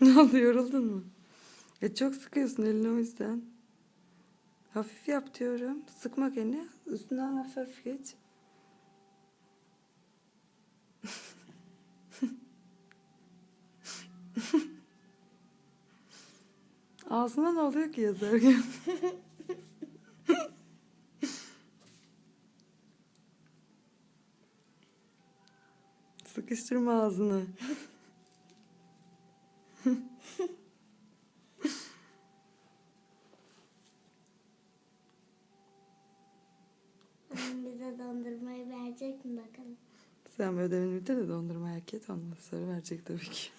Ne oldu yoruldun mu? E çok sıkıyorsun elini o yüzden. Hafif yap diyorum. Sıkmak elini. Üstünden hafif hafif geç. Ağzına ne oluyor ki yazarken? Sıkıştırma ağzını. Bize dondurmayı verecek mi bakalım? Sen ödevini bitir de dondurma hak et ondan sonra verecek tabii ki.